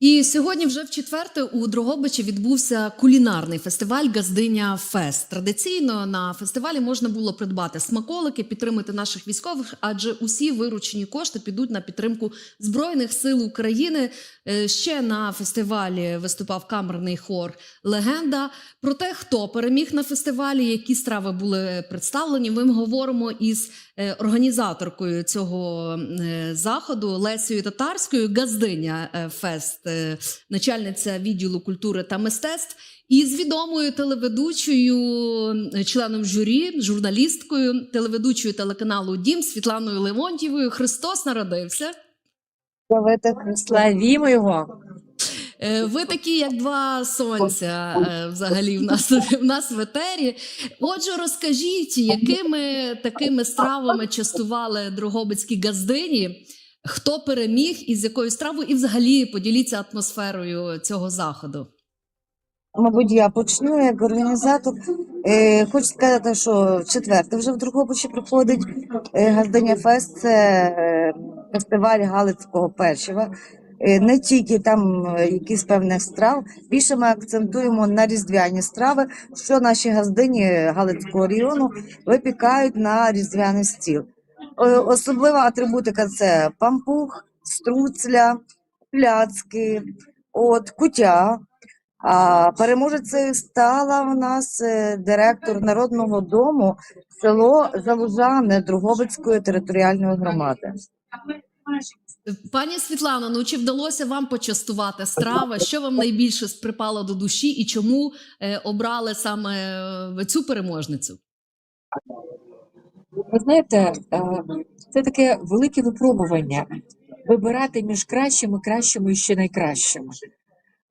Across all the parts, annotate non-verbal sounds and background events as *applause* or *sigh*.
І сьогодні, вже в четверте, у Дрогобичі відбувся кулінарний фестиваль Газдиня Фест. Традиційно на фестивалі можна було придбати смаколики, підтримати наших військових, адже усі виручені кошти підуть на підтримку збройних сил України. Е, Ще на фестивалі виступав камерний хор Легенда. Про те, хто переміг на фестивалі, які страви були представлені. Ми говоримо із е, організаторкою цього е, заходу Лесією Татарською, газдиня Фест, начальниця відділу культури та мистецтв, і з відомою телеведучою, е, членом журі, журналісткою, телеведучою телеканалу Дім Світланою Леонтьєвою. Христос народився. Славити Славімо його. Е, Ви такі, як два сонця, е, взагалі в нас в нас в етері. Отже, розкажіть, якими такими стравами частували дрогобицькі газдині? Хто переміг і з якою стравою, і взагалі поділіться атмосферою цього заходу. Мабуть, я почну як організатор. Е, хочу сказати, що четверте вже в Дрогобичі проходить е, Газдиня Фест, це е, фестиваль Галицького печива. Е, не тільки там якісь певних страв, більше ми акцентуємо на різдвяні страви, що наші газдині Галицького району випікають на різдвяний стіл. Е, Особлива атрибутика це пампух, струцля, пляцки, от, кутя. А переможецею стала в нас е, директор народного дому село Залужане Другобицької територіальної громади. Пані Світлано, ну чи вдалося вам почастувати страви? Що вам найбільше припало до душі, і чому е, обрали саме цю переможницю? Ви знаєте, е, це таке велике випробування вибирати між кращими, кращими і ще найкращими.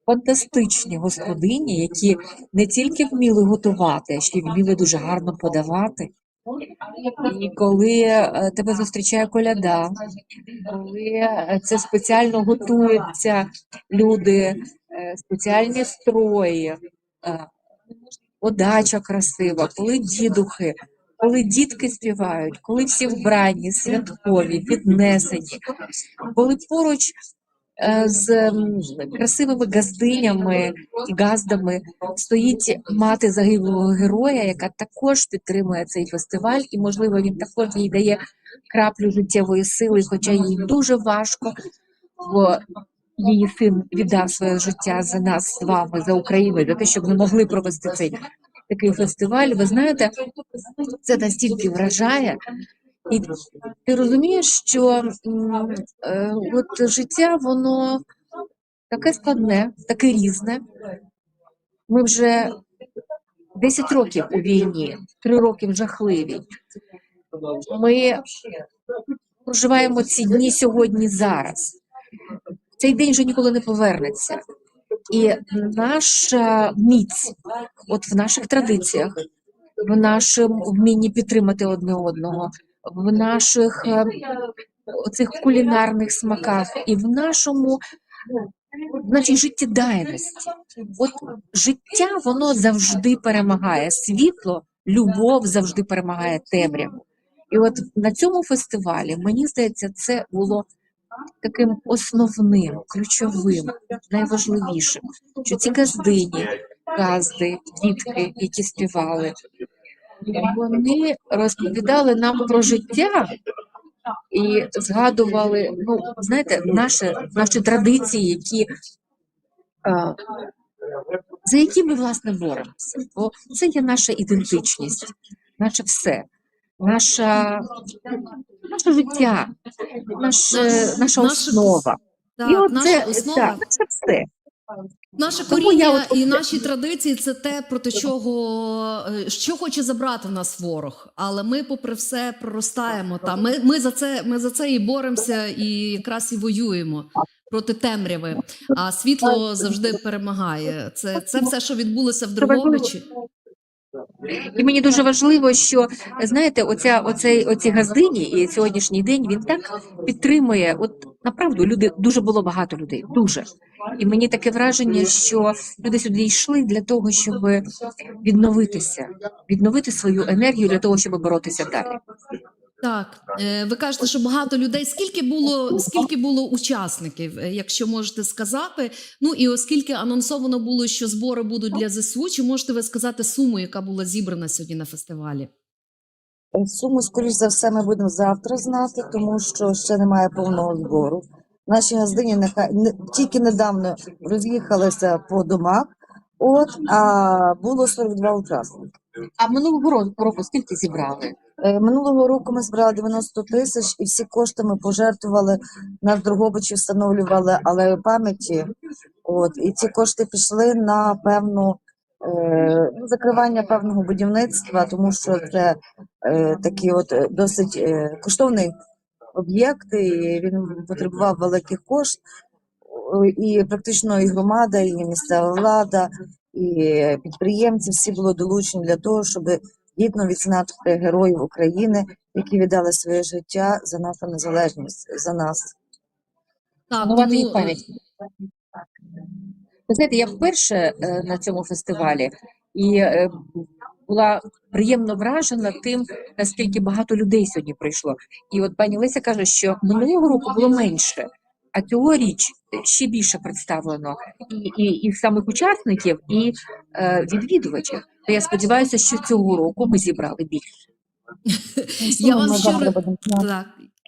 Фантастичні господині, які не тільки вміли готувати, а ще й вміли дуже гарно подавати. І коли е, тебе зустрічає коляда, коли е, це спеціально готуються люди, спеціальні строї, подача красива, коли дідухи, коли дітки співають, коли всі вбрані, святкові, піднесені, коли поруч е, з красивими газдинями і газдами стоїть мати загиблого героя, яка також підтримує цей фестиваль, і, можливо, він також їй дає краплю життєвої сили, хоча їй дуже важко, бо її син віддав своє життя за нас з вами, за Україну, за те, щоб ми могли провести цей такий фестиваль. Ви знаєте, це настільки вражає. І ти розумієш, що е, от життя воно таке складне, таке різне. Ми вже 10 років у війні, 3 роки в жахливій. Ми проживаємо ці дні сьогодні зараз. Цей день вже ніколи не повернеться. І наша міць, от в наших традиціях, в нашому вмінні підтримати одне одного, в наших е, оцих кулінарних смаках і в нашому нашій життєдайності. От життя воно завжди перемагає. Світло, любов завжди перемагає темряву. І от на цьому фестивалі, мені здається, це було таким основним, ключовим, найважливішим, що ці газдині, газди, дітки, які співали, вони розповідали нам про життя і згадували, ну, знаєте, наші, наші традиції, які, е, за які ми, власне, боремося. Бо це є наша ідентичність, наше все, наша, наше життя, наше, наша основа. Так, і от наша це, основа. так, це все. Наше коріння от- і наші традиції це те, проти чого е, що хоче забрати в нас ворог. Але ми, попри все, проростаємо. Та ми, ми за це ми за це і боремося, і якраз і воюємо проти темряви. А світло завжди перемагає. Це, це все, що відбулося в Дрогобичі. І мені дуже важливо, що знаєте, оця оцей оці газдині і сьогоднішній день він так підтримує. От направду люди дуже було багато людей, дуже. І мені таке враження, що люди сюди йшли для того, щоб відновитися, відновити свою енергію для того, щоб боротися далі. Так, е, ви кажете, що багато людей. Скільки було, скільки було учасників, е, якщо можете сказати? Ну і оскільки анонсовано було, що збори будуть для ЗСУ, чи можете ви сказати суму, яка була зібрана сьогодні на фестивалі? Е, Суму, скоріш за все, ми будемо завтра знати, тому що ще немає повного збору. Наші газдині нехай не тільки недавно роз'їхалися по домах. От а було 42 учасники. А минулого ро- року скільки зібрали? Е, Минулого року ми збирали 90 тисяч, і всі кошти ми пожертвували на Дрогобичі, встановлювали алею пам'яті. От і ці кошти пішли на певну е, закривання певного будівництва, тому що це е, такий от е, досить е, коштовний об'єкт, і він потребував великих коштів. І практично і громада, і місцева влада, і підприємці всі були долучені для того, щоб гідно відзнати героїв України, які віддали своє життя за нашу незалежність, за нас. Так, їх пам'ять. Ви знаєте, я вперше е, на цьому фестивалі і е, була приємно вражена тим, наскільки багато людей сьогодні прийшло. І от пані Леся каже, що минулого року було менше, а цьогоріч ще більше представлено і, і, і самих учасників, і е, відвідувачів. Я сподіваюся, що цього року ми зібрали більше. *laughs* Я вам щиро- Так.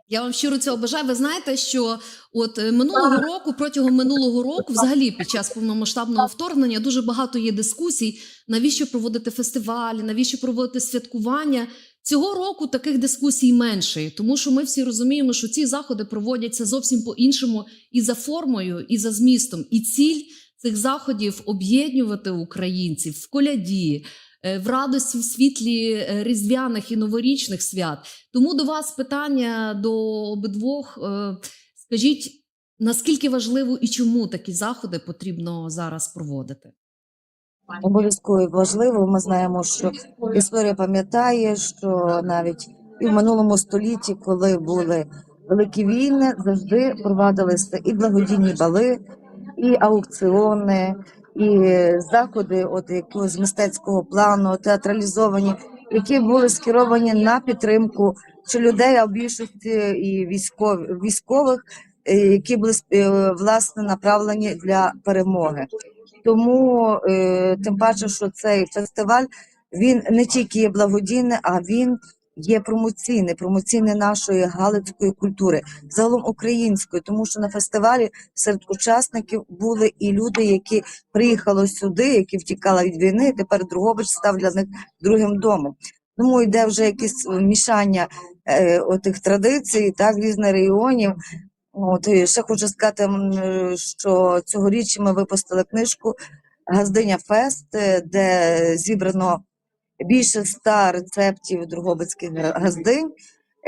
Я вам щиро цього бажаю. Ви знаєте, що от е, минулого року, протягом минулого року, взагалі під час повномасштабного вторгнення, дуже багато є дискусій, навіщо проводити фестивалі, навіщо проводити святкування. Цього року таких дискусій менше, тому що ми всі розуміємо, що ці заходи проводяться зовсім по-іншому і за формою, і за змістом. І ціль цих заходів об'єднувати українців в коляді, е, в радості в світлі е, різдвяних і новорічних свят. Тому до вас питання до обидвох. Е, Скажіть, наскільки важливо і чому такі заходи потрібно зараз проводити? Обов'язково важливо. Ми знаємо, що історія пам'ятає, що навіть і в минулому столітті, коли були великі війни, завжди провадилися і благодійні бали, і аукціони, і заходи, от якогось мистецького плану, театралізовані, які були скеровані на підтримку чи людей, а в більшості і військов, військових, е, які були е, власне направлені для перемоги. Тому е, тим паче, що цей фестиваль він не тільки є благодійний, а він є промоційний, промоційний нашої галицької культури, загалом української, тому що на фестивалі серед учасників були і люди, які приїхали сюди, які втікали від війни. і Тепер Другобич став для них другим домом. Тому йде вже якесь мішання е, отих традицій, так різних регіонів. От і ще хочу сказати, е, що цьогоріч ми випустили книжку Газдиня Фест, е, де зібрано більше ста рецептів другобицьких газдинь.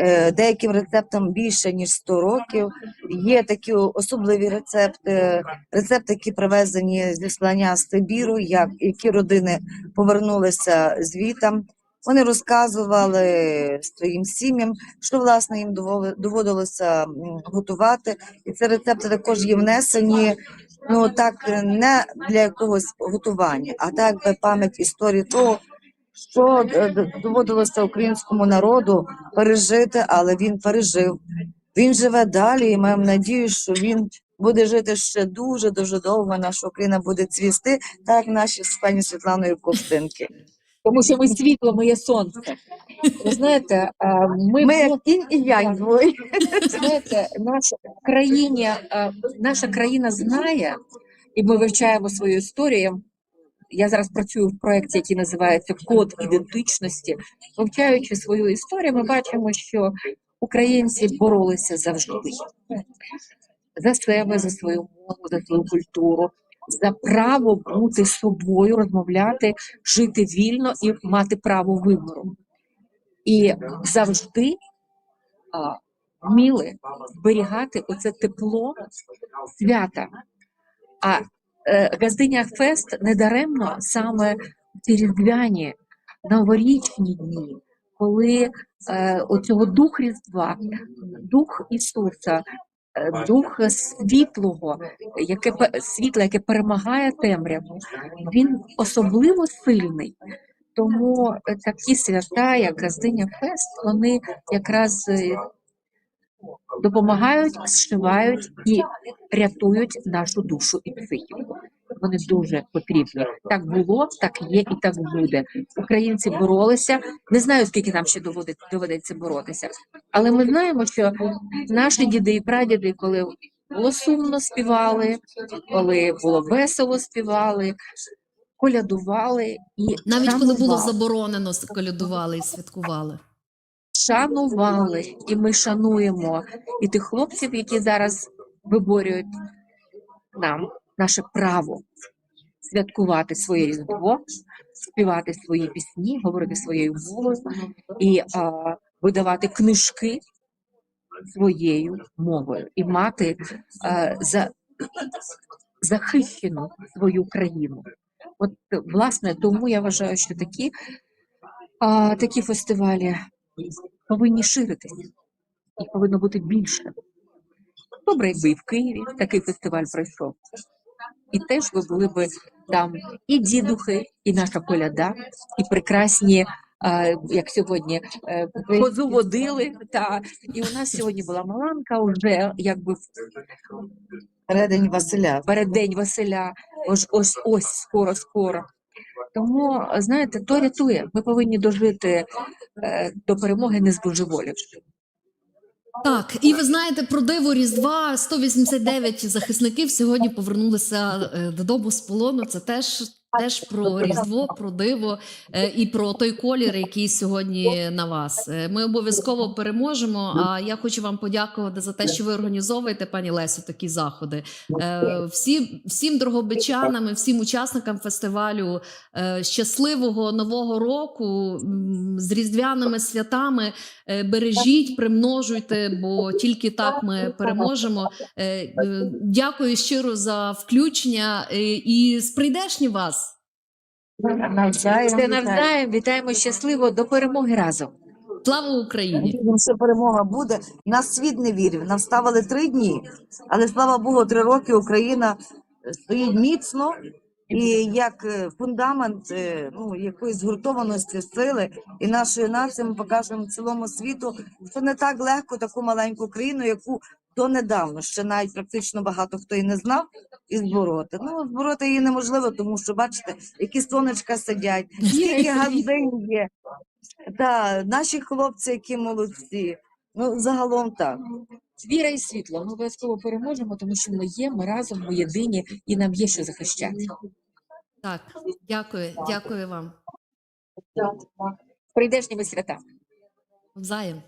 Е, Деяким рецептам більше ніж 100 років. Є такі особливі рецепти, рецепти, які привезені зі слання з Сибіру, як які родини повернулися звітам. Вони розказували своїм сім'ям, що власне їм доводилося готувати. І ці рецепти також є внесені. Ну так не для якогось готування, а так би пам'ять історії того, що е, доводилося українському народу пережити, але він пережив. Він живе далі, і маємо надію, що він буде жити ще дуже дуже довго. Наша Україна буде цвісти, так як наші з пані Світланою ковтинки. Тому що ми світло, ми є сонце. Ви знаєте, е, ми, Ми як інь і янь двоє. знаєте, наша країні, е, наша країна знає, і ми вивчаємо свою історію. Я зараз працюю в проєкті, який називається Код ідентичності. Вивчаючи свою історію, ми бачимо, що українці боролися завжди за себе, за свою мову, за свою культуру, за право бути собою, розмовляти, жити вільно і мати право вибору. І завжди вміли зберігати оце тепло свята. А Газдиня Фест недаремно саме ці різдвяні новорічні дні, коли е, оцього дух Різдва, дух Ісуса, е, дух світлого, яке світла, яке перемагає темряву, він особливо сильний. Тому е, такі свята, як Газдиня Фест, вони якраз е, допомагають, зшивають і рятують нашу душу і психіку. Вони дуже потрібні. Так було, так є і так буде. Українці боролися. Не знаю, скільки нам ще доводить- доведеться боротися, але ми знаємо, що наші діди і прадіди, коли було сумно співали, коли було весело співали, колядували і Навіть коли було заборонено, колядували і святкували. Шанували, і ми шануємо і тих хлопців, які зараз виборюють нам наше право святкувати своє різдво, співати свої пісні, говорити своєю мовою і а, видавати книжки своєю мовою і мати а, за захищену свою країну. От власне тому я вважаю, що такі, а, такі фестивалі повинні ширитися, їх повинно бути більше. Добре, якби і в Києві такий фестиваль пройшов. І теж би були б там і дідухи, і наша коляда, і прекрасні, е, як сьогодні, е, козу водили. Та і у нас сьогодні була Маланка, вже якби Передень Василя. переддень Василя, ось ось ось скоро, скоро. Тому знаєте, то рятує. Ми повинні дожити е, до перемоги, не збожеволівши. Так, і ви знаєте про диво Різдва 189 захисників сьогодні повернулися е, додому з полону. Це теж. Теж про різдво, про диво е, і про той колір, який сьогодні на вас. Е, Ми обов'язково переможемо. А я хочу вам подякувати за те, що ви організовуєте, пані Лесю, такі заходи. Е, Всі, всім дрогобичанам, і всім учасникам фестивалю щасливого нового року з різдвяними святами. Бережіть, примножуйте, бо тільки так ми переможемо. Дякую щиро за включення і з прийдешні вас. Навзаєм. Все навзаєм, вітаємо щасливо до перемоги разом. Слава Україні! Що перемога буде. Нас світ не вірив. Нам ставили три дні, але слава Богу, три роки Україна стоїть міцно і як е, фундамент е, ну, якоїсь згуртованості сили і нашої нації ми покажемо цілому світу, що не так легко таку маленьку країну, яку донедавна ще навіть практично багато хто і не знав, і збороти. Ну збороти її неможливо, тому що бачите, які сонечка сидять, скільки газдень є. Та наші хлопці, які молодці. Ну загалом так. Віра і світло. Ми обов'язково переможемо, тому що ми є, ми разом, ми єдині, і нам є що захищати. Так, дякую, дякую вам. Прийдешніми святами. Взаєм.